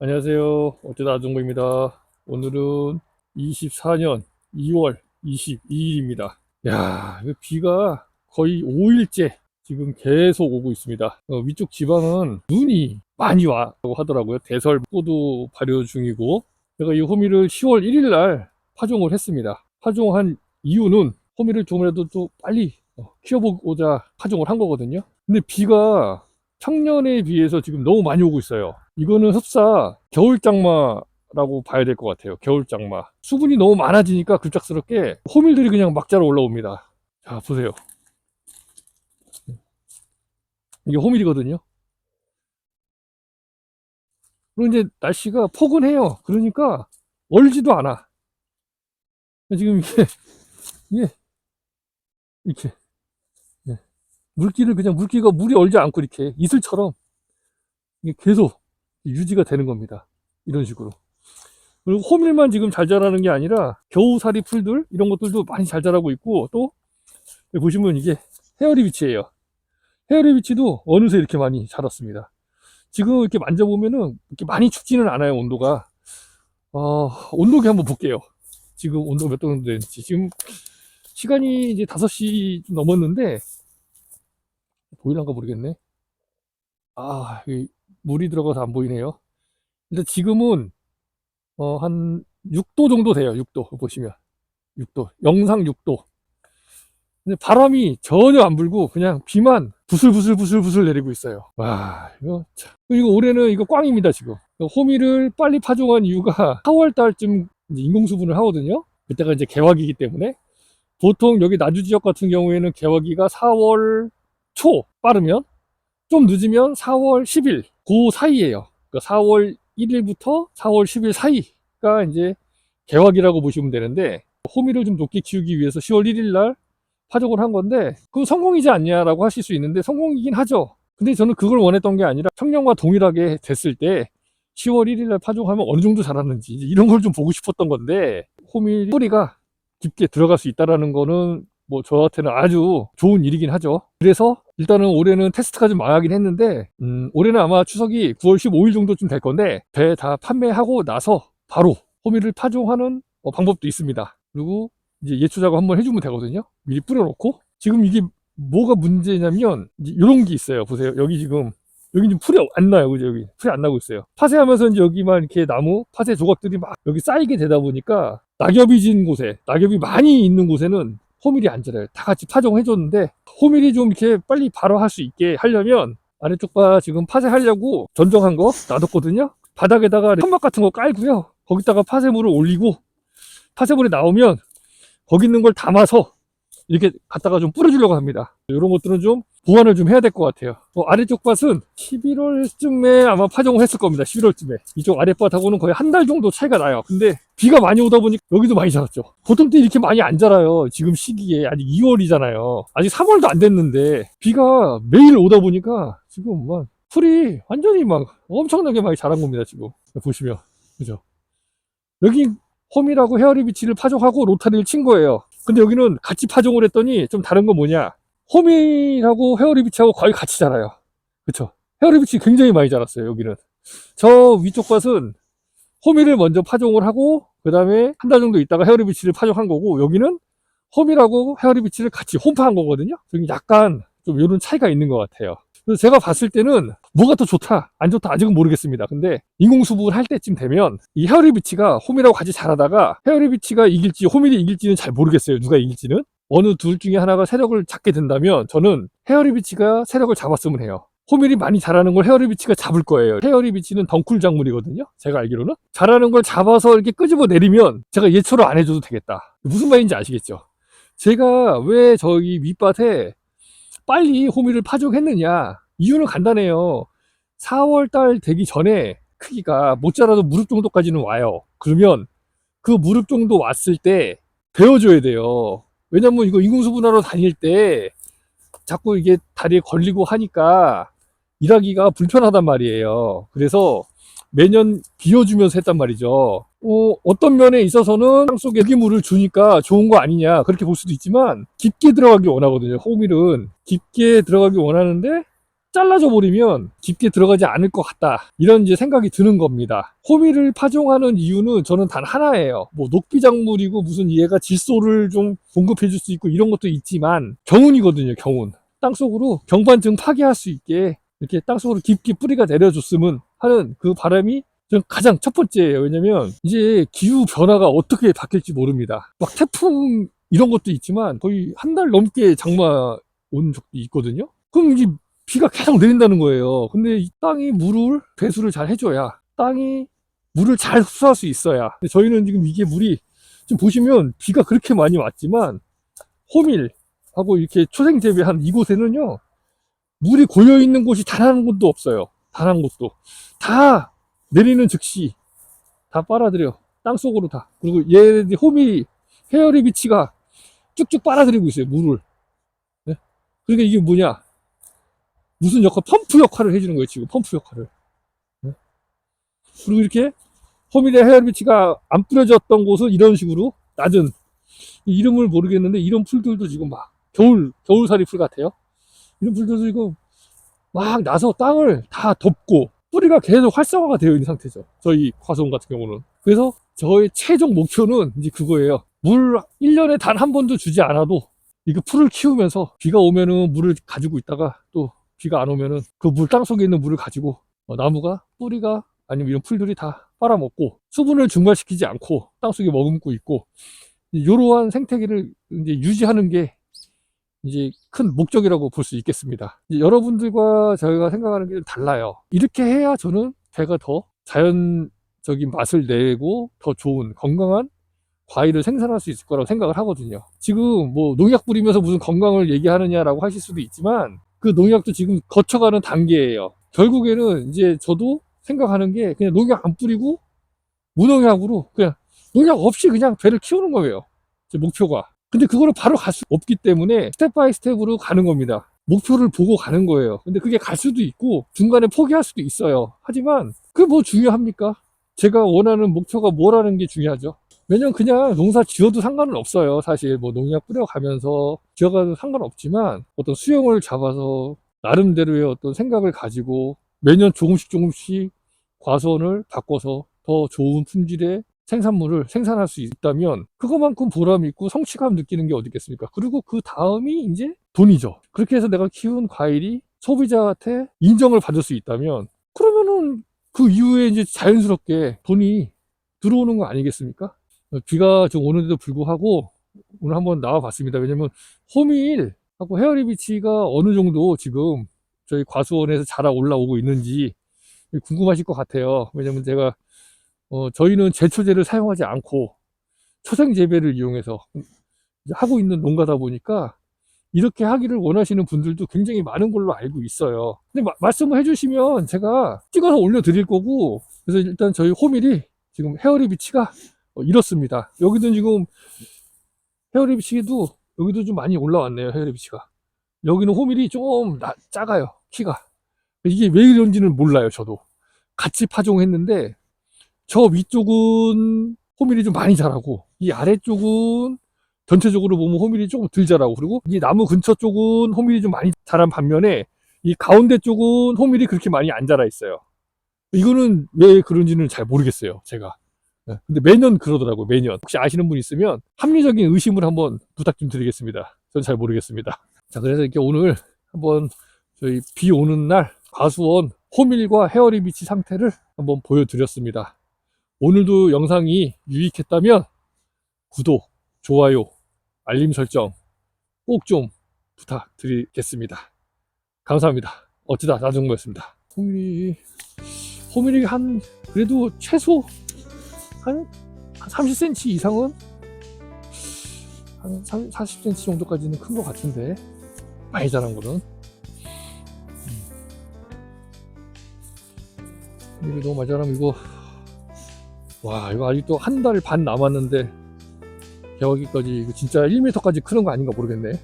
안녕하세요. 어쩌다 아종고입니다. 오늘은 24년 2월 22일입니다. 야, 비가 거의 5일째 지금 계속 오고 있습니다. 어, 위쪽 지방은 눈이 많이 와라고 하더라고요. 대설 포도 발효 중이고 제가 이 호미를 10월 1일 날 파종을 했습니다. 파종한 이유는 호미를 조금이라도 또 빨리 어, 키워보고자 파종을 한 거거든요. 근데 비가 청년에 비해서 지금 너무 많이 오고 있어요. 이거는 흡사 겨울장마라고 봐야 될 것 같아요. 겨울장마. 수분이 너무 많아지니까 급작스럽게 호밀들이 그냥 막 자라 올라옵니다. 자, 보세요. 이게 호밀이거든요. 그리고 이제 날씨가 포근해요. 그러니까 얼지도 않아. 지금 이게, 이게, 이렇게. 예. 물기를 그냥 물기가 물이 얼지 않고 이렇게 이슬처럼 계속 유지가 되는 겁니다. 이런 식으로. 그리고 호밀만 지금 잘 자라는 게 아니라 겨우살이 풀들 이런 것들도 많이 잘 자라고 있고 또 여기 보시면 이게 헤어리 비치예요. 헤어리 비치도 어느새 이렇게 많이 자랐습니다. 지금 이렇게 만져보면은 이렇게 많이 춥지는 않아요 온도가. 어, 온도계 한번 볼게요. 지금 온도 몇도 정도 되는지 지금 시간이 이제 5시 좀 넘었는데 보이란가 모르겠네. 아, 이 물이 들어가서 안 보이네요. 근데 지금은 어, 한 6도 정도 돼요. 6도 보시면 6도, 영상 6도. 근데 바람이 전혀 안 불고 그냥 비만 부슬부슬 부슬부슬 내리고 있어요. 와, 이거 참. 이거 올해는 이거 꽝입니다 지금. 호미를 빨리 파종한 이유가 4월 달쯤 인공수분을 하거든요. 그때가 이제 개화기이기 때문에 보통 여기 나주 지역 같은 경우에는 개화기가 4월 초 빠르면 좀 늦으면 4월 10일 그 사이에요. 그러니까 4월 1일부터 4월 10일 사이가 이제 개화기라고 보시면 되는데 호미를 좀 높게 키우기 위해서 10월 1일 날 파종을 한 건데 그 성공이지 않냐라고 하실 수 있는데 성공이긴 하죠. 근데 저는 그걸 원했던 게 아니라 청년과 동일하게 됐을 때 10월 1일 날 파종하면 어느 정도 자랐는지 이런 걸 좀 보고 싶었던 건데 호미 뿌리가 깊게 들어갈 수 있다라는 거는 뭐 저한테는 아주 좋은 일이긴 하죠. 그래서 일단은 올해는 테스트가 좀 망하긴 했는데 음, 올해는 아마 추석이 9월 15일 정도쯤 될 건데 배 다 판매하고 나서 바로 호미를 파종하는 어, 방법도 있습니다. 그리고 이제 예초 작업 한번 해주면 되거든요. 미리 뿌려놓고 지금 이게 뭐가 문제냐면 이런 게 있어요. 보세요. 여기 지금 여기 지금 풀이 안 나요. 그죠? 여기 풀이 안 나고 있어요. 파쇄하면서 이제 여기만 이렇게 나무 파쇄 조각들이 막 여기 쌓이게 되다 보니까 낙엽이 진 곳에 낙엽이 많이 있는 곳에는 호밀이 안 자라요. 다 같이 파종해 줬는데 호밀이 좀 이렇게 빨리 발화할 수 있게 하려면 아래쪽 바 지금 파쇄하려고 전정한 거 놔뒀거든요. 바닥에다가 천막 같은 거 깔고요. 거기다가 파쇄물을 올리고 파쇄물이 나오면 거기 있는 걸 담아서 이렇게 갖다가 좀 뿌려주려고 합니다. 이런 것들은 좀 보완을 좀 해야 될 것 같아요. 어, 아래쪽 밭은 11월쯤에 아마 파종을 했을 겁니다. 11월쯤에. 이쪽 아랫밭하고는 거의 한 달 정도 차이가 나요. 근데 비가 많이 오다 보니 여기도 많이 자랐죠. 보통 때 이렇게 많이 안 자라요. 지금 시기에 아직 2월이잖아요. 아직 3월도 안 됐는데 비가 매일 오다 보니까 지금 막 풀이 완전히 막 엄청나게 많이 자란 겁니다. 지금 보시면 그죠? 여기 홈이라고 헤어리 비치를 파종하고 로타리를 친 거예요. 근데 여기는 같이 파종을 했더니 좀 다른 건 뭐냐? 홈이라고 헤어리 비치하고 거의 같이 자라요. 그쵸? 헤어리 비치 굉장히 많이 자랐어요, 여기는. 저 위쪽 밭은 호미를 먼저 파종을 하고, 그 다음에 한 달 정도 있다가 헤어리 비치를 파종한 거고, 여기는 홈이라고 헤어리 비치를 같이 홈파한 거거든요? 여기 약간 좀 이런 차이가 있는 것 같아요. 그래서 제가 봤을 때는 뭐가 더 좋다, 안 좋다, 아직은 모르겠습니다. 근데 인공수분을 할 때쯤 되면 이 헤어리 비치가 홈이라고 같이 자라다가 헤어리 비치가 이길지 홈이 이길지는 잘 모르겠어요. 누가 이길지는. 어느 둘 중에 하나가 세력을 잡게 된다면 저는 헤어리 비치가 세력을 잡았으면 해요. 호밀이 많이 자라는 걸 헤어리 비치가 잡을 거예요. 헤어리 비치는 덩쿨 작물이거든요. 제가 알기로는. 자라는 걸 잡아서 이렇게 끄집어 내리면 제가 예초를 안 해줘도 되겠다. 무슨 말인지 아시겠죠? 제가 왜 저기 윗밭에 빨리 호밀을 파종했느냐? 이유는 간단해요. 4월 달 되기 전에 크기가 못 자라도 무릎 정도까지는 와요. 그러면 그 무릎 정도 왔을 때 베어줘야 돼요. 왜냐면 이거 인공수분하러 다닐 때 자꾸 이게 다리에 걸리고 하니까 일하기가 불편하단 말이에요. 그래서 매년 비워주면서 했단 말이죠. 어, 어떤 면에 있어서는 땅 속에 유기물을 주니까 좋은 거 아니냐 그렇게 볼 수도 있지만 깊게 들어가기 원하거든요. 호밀은 깊게 들어가기 원하는데 잘라줘 버리면 깊게 들어가지 않을 것 같다. 이런 이제 생각이 드는 겁니다. 호미를 파종하는 이유는 저는 단 하나예요. 뭐 녹비작물이고 무슨 얘가 질소를 좀 공급해 줄 수 있고 이런 것도 있지만 경운이거든요, 경운. 땅속으로 경관증 파괴할 수 있게 이렇게 땅속으로 깊게 뿌리가 내려줬으면 하는 그 바람이 가장 첫 번째예요. 왜냐면 이제 기후 변화가 어떻게 바뀔지 모릅니다. 막 태풍 이런 것도 있지만 거의 한 달 넘게 장마 온 적도 있거든요. 그럼 이제 비가 계속 내린다는 거예요. 근데 이 땅이 물을 배수를 잘 해줘야 땅이 물을 잘 흡수할 수 있어야. 저희는 지금 이게 물이 지금 보시면 비가 그렇게 많이 왔지만 호밀하고 이렇게 초생 재배 한 이곳에는요 물이 고여 있는 곳이 단 한 곳도 없어요. 단 한 곳도 다 내리는 즉시 다 빨아들여 땅 속으로 다. 그리고 얘 호밀 헤어리 비치가 쭉쭉 빨아들이고 있어요 물을. 네? 그러니까 이게 뭐냐? 무슨 역할, 펌프 역할을 해주는 거예요, 지금, 펌프 역할을. 네? 그리고 이렇게, 호밀의 헤어비치가 안 뿌려졌던 곳은 이런 식으로, 낮은, 이 이름을 모르겠는데, 이런 풀들도 지금 막, 겨울, 겨울살이 풀 같아요. 이런 풀들도 지금, 막 나서 땅을 다 덮고, 뿌리가 계속 활성화가 되어 있는 상태죠. 저희 과수원 같은 경우는. 그래서 저의 최종 목표는 이제 그거예요. 물 1년에 단 한 번도 주지 않아도 이거 풀을 키우면서 비가 오면은 물을 가지고 있다가 또 비가 안 오면은 그 물 땅 속에 있는 물을 가지고 어, 나무가 뿌리가 아니면 이런 풀들이 다 빨아먹고 수분을 증발시키지 않고 땅속에 머금고 있고 이러한 생태계를 이제 유지하는 게 이제 큰 목적이라고 볼 수 있겠습니다. 여러분들과 저희가 생각하는 게 달라요. 이렇게 해야 저는 배가 더 자연적인 맛을 내고 더 좋은 건강한 과일을 생산할 수 있을 거라고 생각을 하거든요. 지금 뭐 농약 뿌리면서 무슨 건강을 얘기하느냐라고 하실 수도 있지만 그 농약도 지금 거쳐가는 단계예요. 결국에는 이제 저도 생각하는 게 그냥 농약 안 뿌리고 무농약으로 그냥 농약 없이 그냥 배를 키우는 거예요. 제 목표가. 근데 그거를 바로 갈 수 없기 때문에 스텝 바이 스텝으로 가는 겁니다. 목표를 보고 가는 거예요. 근데 그게 갈 수도 있고 중간에 포기할 수도 있어요. 하지만 그게 뭐 중요합니까? 제가 원하는 목표가 뭐라는 게 중요하죠. 왜냐면 그냥 농사 지어도 상관은 없어요. 사실 뭐 농약 뿌려가면서 지어가도 상관없지만 어떤 수영을 잡아서 나름대로의 어떤 생각을 가지고 매년 조금씩 조금씩 과수원을 바꿔서 더 좋은 품질의 생산물을 생산할 수 있다면 그것만큼 보람 있고 성취감 느끼는 게 어디 있겠습니까? 그리고 그 다음이 이제 돈이죠. 그렇게 해서 내가 키운 과일이 소비자한테 인정을 받을 수 있다면 그러면은 그 이후에 이제 자연스럽게 돈이 들어오는 거 아니겠습니까? 비가 좀 오는데도 불구하고 오늘 한번 나와 봤습니다. 왜냐면 호밀 하고 헤어리 비치가 어느 정도 지금 저희 과수원에서 자라 올라오고 있는지 궁금하실 것 같아요. 왜냐면 제가 어, 저희는 제초제를 사용하지 않고 초생 재배를 이용해서 하고 있는 농가다 보니까 이렇게 하기를 원하시는 분들도 굉장히 많은 걸로 알고 있어요. 근데 마- 말씀을 해주시면 제가 찍어서 올려드릴 거고 그래서 일단 저희 호밀이 지금 헤어리 비치가 어, 이렇습니다. 여기도 지금 헤어리비치도 여기도 좀 많이 올라왔네요. 헤어리비치가 여기는 호밀이 좀 나- 작아요. 키가 이게 왜 이런지는 몰라요. 저도 같이 파종했는데 저 위쪽은 호밀이 좀 많이 자라고 이 아래쪽은 전체적으로 보면 호밀이 조금 덜 자라고 그리고 이 나무 근처 쪽은 호밀이 좀 많이 자란 반면에 이 가운데 쪽은 호밀이 그렇게 많이 안 자라 있어요. 이거는 왜 그런지는 잘 모르겠어요. 제가. 네, 근데 매년 그러더라고요. 매년. 혹시 아시는 분 있으면 합리적인 의심을 한번 부탁 좀 드리겠습니다. 저는 잘 모르겠습니다. 자, 그래서 이렇게 오늘 한번 저희 비 오는 날 과수원 호밀과 헤어리 비치 상태를 한번 보여드렸습니다. 오늘도 영상이 유익했다면 구독, 좋아요, 알림 설정 꼭 좀 부탁드리겠습니다. 감사합니다. 어찌다 나중모였습니다. 호밀이 호밀이 한 그래도 최소 한 30cm 이상은? 한 40cm 정도까지는 큰 것 같은데. 많이 자란 거는. 음. 이거 너무 많이 자라면 이거 와 이거 아직도 한 달 반 남았는데 개화기까지 이거 진짜 1m까지 크는 거 아닌가 모르겠네